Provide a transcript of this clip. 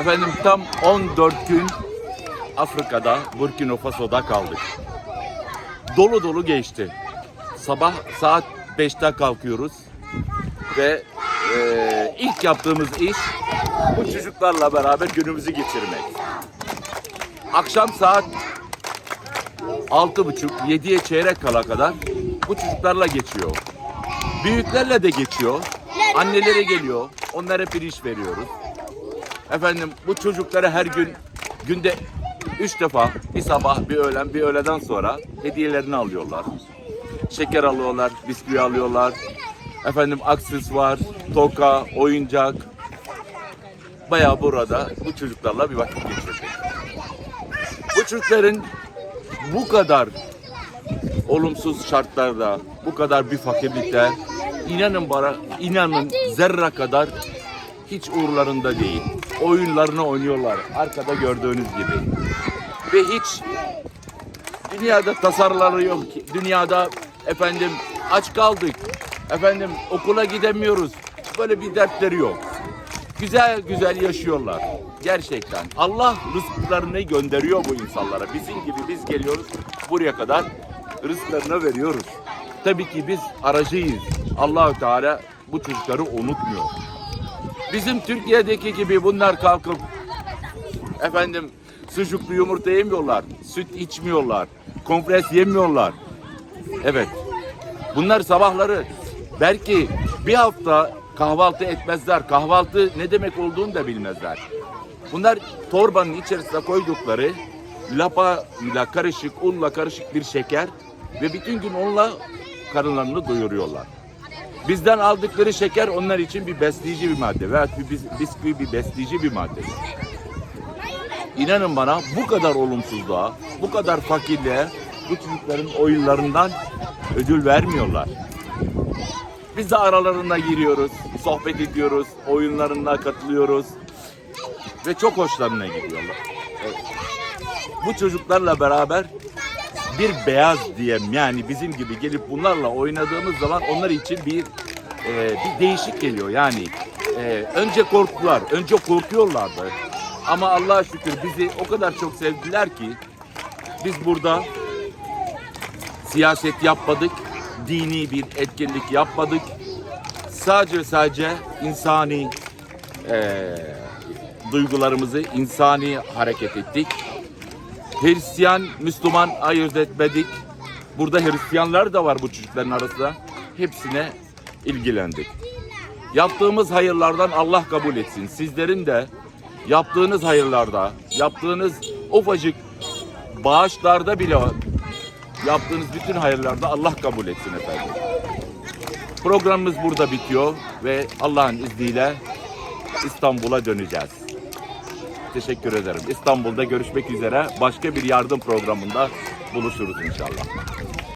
Efendim tam 14 gün Afrika'da, Burkina Faso'da kaldık. Dolu dolu geçti. Sabah saat 5'te kalkıyoruz ve eee, ilk yaptığımız iş bu çocuklarla beraber günümüzü geçirmek. Akşam saat altı buçuk, yediye çeyrek kala kadar bu çocuklarla geçiyor. Büyüklerle de geçiyor. Annelere geliyor. Onlara pirinç veriyoruz. Efendim bu çocuklara her gün günde üç defa bir sabah bir öğlen bir öğleden sonra hediyelerini alıyorlar. Şeker alıyorlar, bisküvi alıyorlar. Efendim aksesuar, toka, oyuncak. Bayağı burada bu çocuklarla bir vakit geçirdik. Bu çocukların bu kadar olumsuz şartlarda, bu kadar bir fakirlikte inanın bana, inanın zerre kadar hiç uğurlarında değil. Oyunlarını oynuyorlar arkada gördüğünüz gibi. Ve hiç dünyada tasarları yok ki. Dünyada efendim aç kaldık. Efendim okula gidemiyoruz. Böyle bir dertleri yok. Güzel güzel yaşıyorlar. Gerçekten. Allah rızıklarını gönderiyor bu insanlara. Bizim gibi biz geliyoruz buraya kadar rızıklarını veriyoruz. Tabii ki biz aracıyız. Allahü Teala bu çocukları unutmuyor. Bizim Türkiye'deki gibi bunlar kalkıp efendim sucuklu yumurta yemiyorlar, süt içmiyorlar, kompres yemiyorlar. Evet. Bunlar sabahları belki bir hafta kahvaltı etmezler. Kahvaltı ne demek olduğunu da bilmezler. Bunlar torbanın içerisine koydukları lapa ile karışık, unla karışık bir şeker ve bütün gün onunla karınlarını doyuruyorlar. Bizden aldıkları şeker onlar için bir besleyici bir madde veya bir bis- bisküvi bir besleyici bir madde. İnanın bana bu kadar olumsuzluğa, bu kadar fakirliğe bu çocukların oyunlarından ödül vermiyorlar. Biz de aralarına giriyoruz, sohbet ediyoruz, oyunlarına katılıyoruz ve çok hoşlarına gidiyorlar. Evet. Bu çocuklarla beraber bir beyaz diyem. Yani bizim gibi gelip bunlarla oynadığımız zaman onlar için bir e, bir değişik geliyor. Yani e, önce korktular önce korkuyorlardı. Ama Allah'a şükür bizi o kadar çok sevdiler ki biz burada siyaset yapmadık dini bir etkinlik yapmadık. Sadece sadece insani e, duygularımızı insani hareket ettik Hristiyan, Müslüman ayırt etmedik. Burada Hristiyanlar da var bu çocukların arasında. Hepsine ilgilendik. Yaptığımız hayırlardan Allah kabul etsin. Sizlerin de yaptığınız hayırlarda, yaptığınız ufacık bağışlarda bile yaptığınız bütün hayırlarda Allah kabul etsin efendim. Programımız burada bitiyor ve Allah'ın izniyle İstanbul'a döneceğiz. Teşekkür ederim. İstanbul'da görüşmek üzere. Başka bir yardım programında buluşuruz inşallah.